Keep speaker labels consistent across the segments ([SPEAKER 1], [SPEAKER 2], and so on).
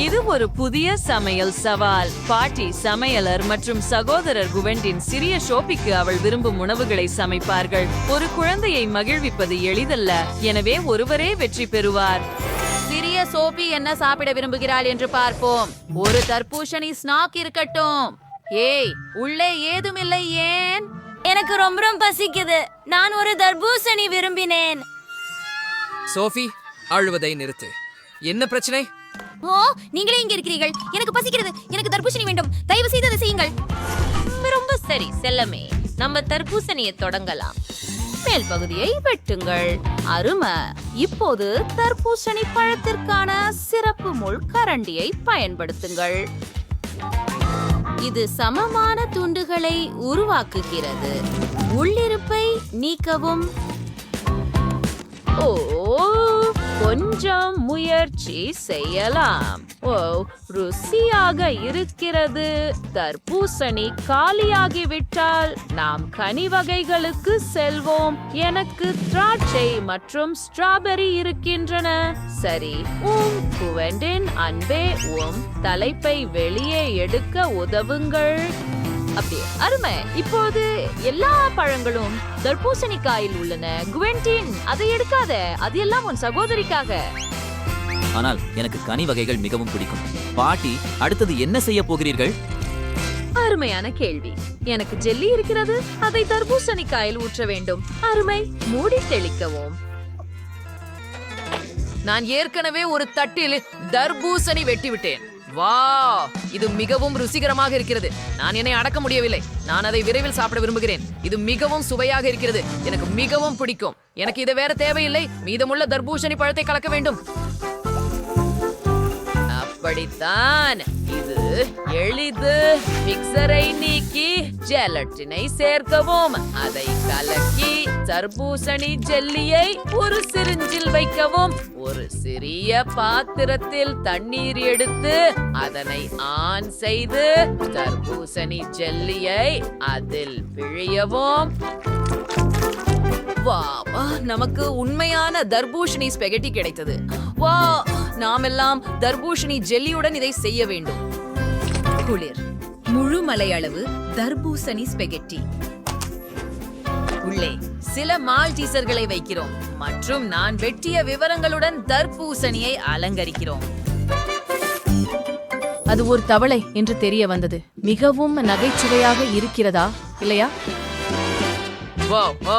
[SPEAKER 1] இது ஒரு புதிய சமையல் சவால். பாட்டி சமையலர் மற்றும் சகோதரர் குவெண்டின் சிறிய ஷோபிக்கு அவள் விரும்பும் உணவுகளை சமைப்பார்கள். ஒரு குழந்தையை மகிழ்விப்பது எளிதல்ல. எனவே ஒருவரே வெற்றி பெறுவார்.
[SPEAKER 2] சிறிய சோபி என்ன சாப்பிட விரும்புகிறாள் என்று பார்ப்போம். ஒரு தர்பூசணி ஸ்நாக் இருக்கட்டும். ஏய் உள்ளே ஏதுமில்லை ஏன்?
[SPEAKER 3] எனக்கு ரொம்ப ரொம்ப பசிக்குது. நான் ஒரு தர்பூசணி விரும்பினேன்.
[SPEAKER 4] சோஃபி அழுவதை நிறுத்து. என்ன பிரச்சனை?
[SPEAKER 3] ஓ நீங்களே இங்க இருக்கிறீர்கள். எனக்கு பசிக்கிறது. எனக்கு தர்பூசணி வேண்டும். தயவு செய்து அதை செய்யுங்கள்.
[SPEAKER 2] ரொம்ப சரி. செல்லமே நம்ம தர்பூசணியை தொடங்கலாம். மேல் பகுதியை வெட்டுங்கள். அருமை. இப்போது தர்பூசணி பழத்திற்கான சிறப்பு முள் கரண்டியை பயன்படுத்துங்கள். இது சமமான துண்டுகளை உருவாக்குகிறது. உள்ளிருப்பை நீக்கவும். ஓ கொஞ்சம் முயற்சி செய்யலாம். ஓ ருசியாக இருக்கிறது. தர்பூசணி காலியாகிவிட்டால் நாம் கனி வகைகளுக்கு செல்வோம். எனக்கு திராட்சை மற்றும் ஸ்ட்ராபெரி இருக்கின்றன. சரி உம் குவெண்டின் அன்பே உம் தலைப்பை வெளியே எடுக்க உதவுங்கள். அப்படியே அருமை. இப்போது எல்லா பழங்களும் தர்பூசணிக்காயில் உள்ளன. குவெண்டின் அதை எடுக்காத. அது எல்லாம் உன் சகோதரிக்காக.
[SPEAKER 5] ஆனால் எனக்கு கனி வகைகள் மிகவும் பிடிக்கும். பாட்டி அடுத்தது என்ன செய்ய போகிறீர்கள்?
[SPEAKER 2] அருமையான கேள்வி. எனக்கு ஜெல்லி இருக்கிறது. அதை தர்பூசணிக்காயில் ஊற்ற வேண்டும். அருமை. மூடி தெளிக்கவும். நான் ஏற்கனவே ஒரு தட்டில் தர்பூசணி வெட்டி விட்டேன் வா! இது மிகவும் ருசிகரமாக இருக்கிறது. நான் என்னை அடக்க முடியவில்லை. நான் அதை விரைவில் சாப்பிட விரும்புகிறேன். இது மிகவும் சுவையாக இருக்கிறது. எனக்கு மிகவும் பிடிக்கும். எனக்கு இது வேற தேவையில்லை. மீதமுள்ள தர்பூசணி பழத்தை கலக்க வேண்டும். அப்படித்தான். இது எளிது. மிக்சரை நீக்கி ஜெலட்டினை சேர்க்கவும். அதை கலக்கி தர்பூசணி ஜெல்லியை ஒரு சிரிஞ்சில் வைக்கவும். ஒரு சிறிய பாத்திரத்தில் தண்ணீர் எடுத்து அதனை ஆன் செய்து தர்பூசணி ஜெல்லியை அதில் பிழியவும். வா வா, நமக்கு உண்மையான தர்பூஷணி ஸ்பெகட்டி கிடைத்தது. வா நாமெல்லாம் தர்பூஷணி ஜெல்லியுடன் இதை செய்ய வேண்டும். குளிர். முழு மலையளவு தர்பூசணி ஸ்பெகெட்டி. உள்ளே சில மால்டீசர்களை வைக்கிறோம். மற்றும் நான் வெட்டிய விவரங்களுடன் தர்பூசணியை அலங்கரிக்கிறோம். அது ஒரு தவளை என்று தெரிய வந்தது. மிகவும் நகைச்சுவையாக இருக்கிறதா இல்லையா?
[SPEAKER 4] வாவ் ஓ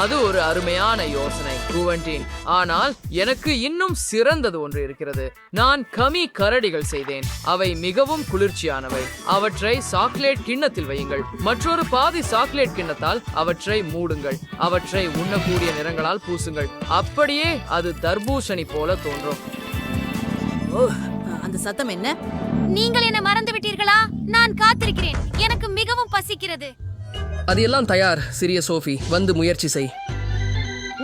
[SPEAKER 4] அது ஒரு அருமையான யோசனை குவன்டீன். ஆனால் எனக்கு இன்னும் சிறந்தது ஒன்று இருக்கிறது. நான் கமி கரடிகள் செய்தேன். அவை மிகவும் குளிர்ச்சியானவை. அவற்றை சாக்லேட் கிண்ணத்தில் வையுங்கள். மற்றொரு பாதி சாக்லேட் கிண்ணத்தால் அவற்றை மூடுங்கள். அவற்றை உண்ணக்கூடிய நிறங்களால் பூசுங்கள். அப்படியே அது தர்பூசணி போல தோன்றும்.
[SPEAKER 2] அந்த சத்தம் என்ன?
[SPEAKER 3] நீங்கள் என்ன மறந்து விட்டீர்களா நான் காத்திருக்கிறேன். எனக்கு மிகவும் பசிக்கிறது.
[SPEAKER 4] அது எல்லாம் தயார் சிறிய சோஃபி. வந்து முயற்சி செய்.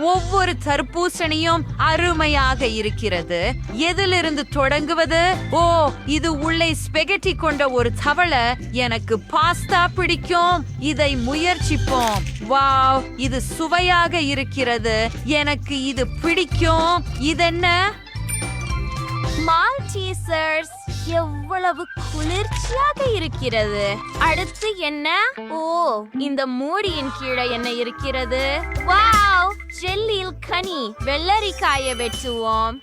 [SPEAKER 2] ஒவ்வொரு தர்பூசணியும் அருமையாக இருக்கிறது. எதிலிருந்து தொடங்குவது? ஓ இது உள்ளே ஸ்பெகட்டி கொண்ட ஒரு தவளை. எனக்கு பாஸ்தா பிடிக்கும். இதை முயற்சிப்போம். வாவ் இது சுவையாக இருக்கிறது. எனக்கு இது பிடிக்கும். இதென்ன?
[SPEAKER 3] மால்டீசர்ஸ் எவ்வளவு குளிர்ச்சியாக இருக்கிறது? அடுத்து என்ன? ஓ இந்த மூடியின் கீழே என்ன இருக்கிறது? வாவ் ஜெல்லியில் கனி. வெள்ளரிக்காய வெட்டுவோம்.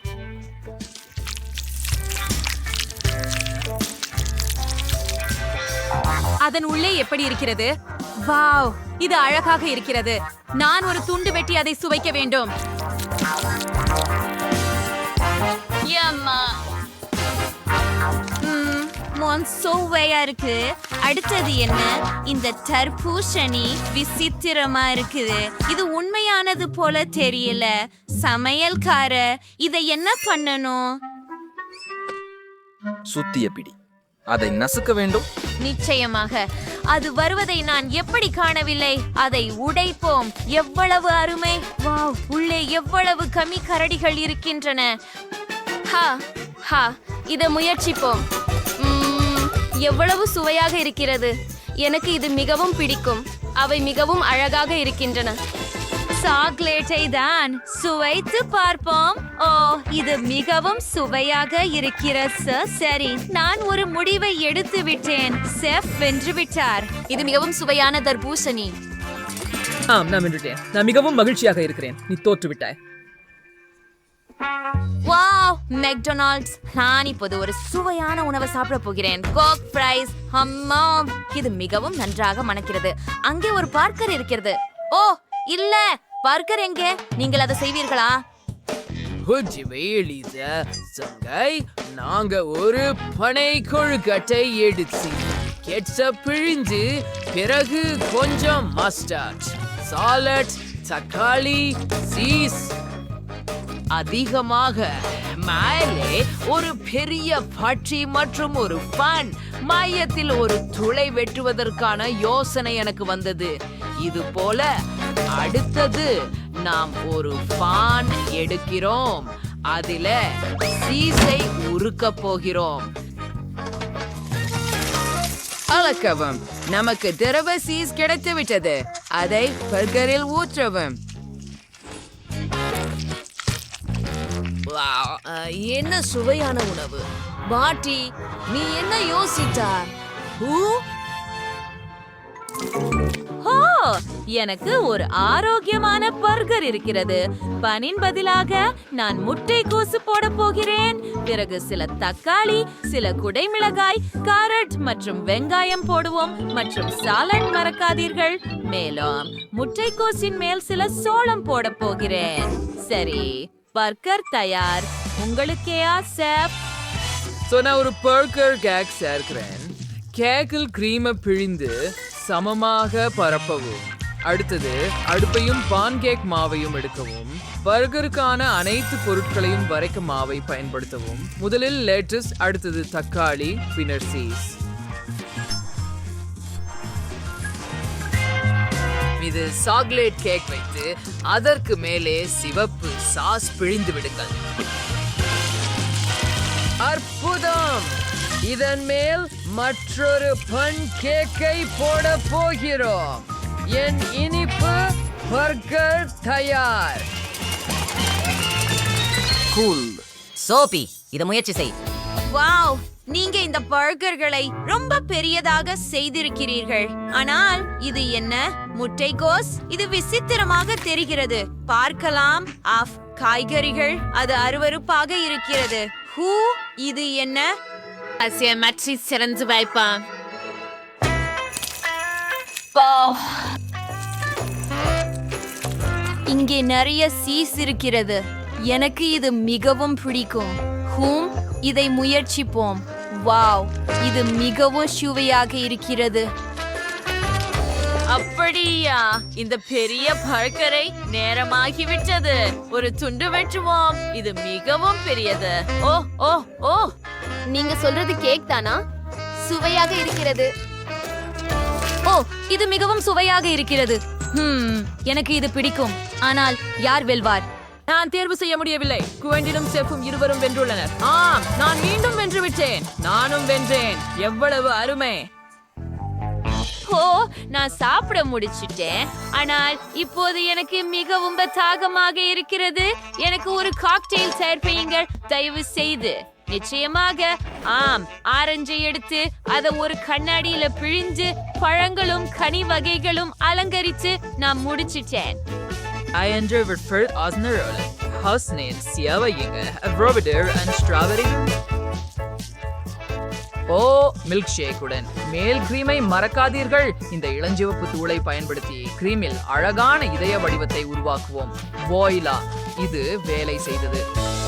[SPEAKER 2] அதன் உள்ளே எப்படி இருக்கிறது? வாவ் இது அழகாக இருக்கிறது. நான் ஒரு துண்டு வெட்டி அதை சுவைக்க வேண்டும்.
[SPEAKER 3] யம்மா ம், மோன் சுவையா இருக்கு. அடுத்தது என்ன? இந்த தர்பூசணி விசித்திரமா இருக்குது. இது உண்மையானது போல தெரியல. சமையல்கார இதை என்ன பண்ணணும்?
[SPEAKER 6] சுத்திய பிடி. அதை நசுக்க வேண்டும்.
[SPEAKER 3] நிச்சயமாக. அது வருவதை நான் எப்படி காணவில்லை? அதை உடைப்போம். எவ்வளவு அருமை. வாவ் உள்ளே எவ்வளவு கமி கரடிகள் இருக்கின்றன. ஹா ஹா இதை முயற்சிப்போம். ம்ம், எவ்வளவு சுவையாக இருக்கிறது? எனக்கு இது மிகவும் பிடிக்கும். அவை மிகவும் அழகாக இருக்கின்றன. சாக்லேட்டை தான் சுவைத்து பார்ப்போம்.
[SPEAKER 2] ஓ இது மிகவும் சுவையாக இருக்கிறது சரி நான் ஒரு முடிவை எடுத்து விட்டேன் செஃப் வென்று விட்டார்.
[SPEAKER 7] இது மிகவும் சுவையான தர்பூசணி.
[SPEAKER 8] ஆம் நான் வென்றுட்டேன் நான் மிகவும் மகிழ்ச்சியாக இருக்கிறேன். நீ தோற்று விட்டாய்.
[SPEAKER 2] மெக்டொனால்ட்ஸ் நான் இப்போது ஒரு சுவையான உணவை சாப்பிட போகிறேன். கோக் ஃப்ரைஸ் அம்மா இது மிகவும் நன்றாக மணக்கிறது. அங்கே ஒரு பார்க்கர் இருக்கிறது. ஓ இல்ல. பார்க்கர் எங்கே? நீங்கள் அதை செய்வீர்களா?
[SPEAKER 4] சங்கை நாங்க ஒரு பனை கொழுக்கட்டை எடுத்து கெட்சப் பிழிஞ்சு பிறகு கொஞ்சம் மஸ்டர்ட் சாலட் தக்காளி சீஸ் அதிகமாக. மேலே ஒரு பெரிய பட்சி மற்றும் ஒரு பன். மையத்தில் ஒரு துளை வெட்டுவதற்கான யோசனை எனக்கு வந்தது. இது போல அடுத்தது நாம் ஒரு பான் எடுக்கிறோம். அதில சீஸை உருக்க போகிறோம். அளக்கவும். நமக்கு திரவ சீஸ் கிடைத்து விட்டது அதை பர்கரில் ஊற்றவும். வா என்ன சுவையான உணவு? பாட்டி நீ என்ன யோசித்தார்
[SPEAKER 9] எனக்கு ஒரு ஆரோக்கியமான பர்கர் இருக்கிறது. பனின் பதிலாக நான் முட்டை கோசு போட போகிறேன். பிறகு சில தக்காளி சில குடைமிளகாய் கேரட் மற்றும் வெங்காயம் போடுவோம் மற்றும் சாலட் மறக்காதீர்கள். மேலும் முட்டைக்கோசின் மேல் சில சோளம் போட போகிறேன். சரி. பர்கர் தயார். உங்களுக்கேயா செஃப்
[SPEAKER 4] ஸோ நான் ஒரு பர்கர் கேக் சேர்க்கிறேன். கேக்கில் கிரீமை பிழிந்து சமமாக பரப்பவும். அடுத்தது அடுப்பையும் பான் கேக் மாவையும் எடுக்கவும். பர்கருக்கான அனைத்து பொருட்களையும் வரைக்கும் மாவை பயன்படுத்தவும். முதலில் லேட்டஸ்ட் அடுத்தது தக்காளி பின்னர் சீஸ் இது சாக்லேட் கேக் வைத்து அதற்கு மேலே சிவப்பு சாஸ் பிழிந்து விடுங்கள். அற்புதம்! இதன் மேல் மற்றொரு பன் கேக்கை போட போகிறோம். என் இனிப்பு பர்கர் தயார்.
[SPEAKER 10] கூல். சோபி இத முயற்சி செய்.
[SPEAKER 2] வாவ்! நீங்க இந்த பர்கர்களை ரொம்ப பெரியதாக செய்திருக்கிறீர்கள். ஆனால் இது என்ன? முட்டைகோஸ் இது விசித்திரமாக தெரிகிறது. பார்க்கலாம் ஆஃப் காய்கறிகள். அது அருவருப்பாக இருக்கிறது. ஹூ இது என்ன?
[SPEAKER 9] மற்றி சிறந்து வைப்பான்
[SPEAKER 2] இங்கே நிறைய சீஸ் இருக்கிறது. எனக்கு இது மிகவும் பிடிக்கும். ஹூம் இதை முயற்சிப்போம். வாவ் இது மிகவும் சுவையாக இருக்கிறது.
[SPEAKER 9] அப்படியா? இந்த பெரிய பர்கரை நேரமாகிவிட்டது ஒரு துண்டு வெட்டுவோம். இது மிகவும் பெரியது. ஓ ஓ ஓ.
[SPEAKER 2] நீங்க சொல்றது கேக் தானா? சுவையாக இருக்கிறது. ஓ இது மிகவும் சுவையாக இருக்கிறது. எனக்கு இது பிடிக்கும். ஆனால் யார் வெல்வார்?
[SPEAKER 9] நான் தேர்வு செய்ய முடியவில்லை. குவெண்டினும் செஃபும் இருவரும் வென்றுள்ளனர். ஆம் நான் மீண்டும் வென்று விட்டேன். நானும் வென்றேன். எவ்வளவு அருமை.
[SPEAKER 2] ஓ நான் சாப்பிட முடிச்சிட்டேன். ஆனால் இப்போது எனக்கு மிகவும் தாகமாக இருக்கிறது. எனக்கு ஒரு காக்டெயில் சேர்ப்பீங்கள் தயவு செய்து. நிச்சயமாக ஆம் ஆரஞ்சை எடுத்து அதை ஒரு கண்ணாடியில பிழிஞ்சு பழங்களும் கனி வகைகளும் அலங்கரித்து நான் முடிச்சிட்டேன்.
[SPEAKER 4] I enter Redford Osnarola. Husnin Siavayinga, Robeder and Strawberry. ஓ மில்க் ஷேக்குடன் மேல் கிரீமை மறக்காதீர்கள். இந்த இளஞ்சிவப்பு தூளை பயன்படுத்தி கிரீமில் அழகான இதய வடிவத்தை உருவாக்குவோம். வாயிலா இது வேலை செய்தது.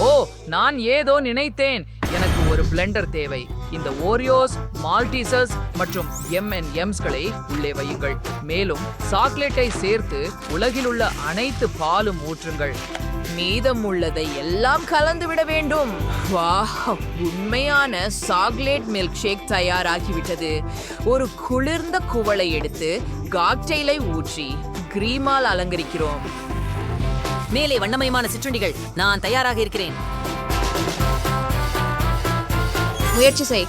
[SPEAKER 4] ஓ நான் ஏதோ நினைத்தேன். எனக்கு ஒரு பிளெண்டர் தேவை. இந்த ஓரியோஸ் மால்டீசஸ் மற்றும் எம் என் எம்ஸ்களை உள்ளே வையுங்கள். மேலும் சாக்லேட்டை சேர்த்து உலகில் உள்ள அனைத்து பாலும் ஊற்றுங்கள். மீதம் உள்ளதை எல்லாம் கலந்து விட வேண்டும். வா உண்மையான சாக்லேட் மில்க் ஷேக் தயாராகிவிட்டது. ஒரு குளிர்ந்த குவளை எடுத்து காக்டெயிலை ஊற்றி கிரீமால் அலங்கரிக்கிறோம்.
[SPEAKER 10] மேலே வண்ணமயமான சிற்றுண்டிகள் நான் தயாராக இருக்கிறேன்.
[SPEAKER 2] முயற்சி செய்.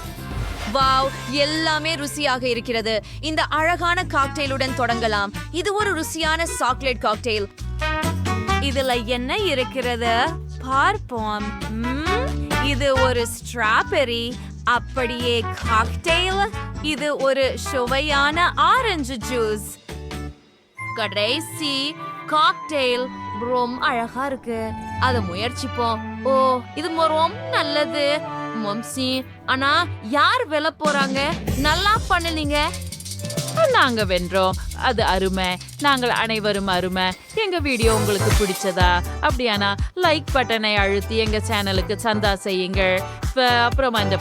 [SPEAKER 2] வாவ் எல்லாமே ருசியாக இருக்கிறது. இந்த அழகான காக்டெயிலுடன் தொடங்கலாம். இது ஒரு ருசியான சாக்லேட் காக்டெயில். இதுல என்ன இருக்கிறது? பார்ப்போம். ம், இது ஒரு ஸ்ட்ராபெரி. அப்படியே காக்டெயில். இது ஒரு சுவையான ஆரஞ்சு ஜூஸ். கடைசி காக்டெயில். ரொம்ப அழகா இருக்கு. அதை முயற்சிப்போம். ஓ இது ரொம்ப நல்லது. வம்சி ஆனா யார் வெல்ல போறாங்க? நல்லா பண்ணலீங்க
[SPEAKER 11] நாங்க வென்றோம். அது அருமை. நாங்கள் அனைவரும் அருமை. எங்க வீடியோ உங்களுக்கு பிடிச்சதா? அப்படியானா லைக் பட்டனை அழுத்தி எங்க சேனலுக்கு சந்தா செய்யுங்கள். அப்புறம் அந்த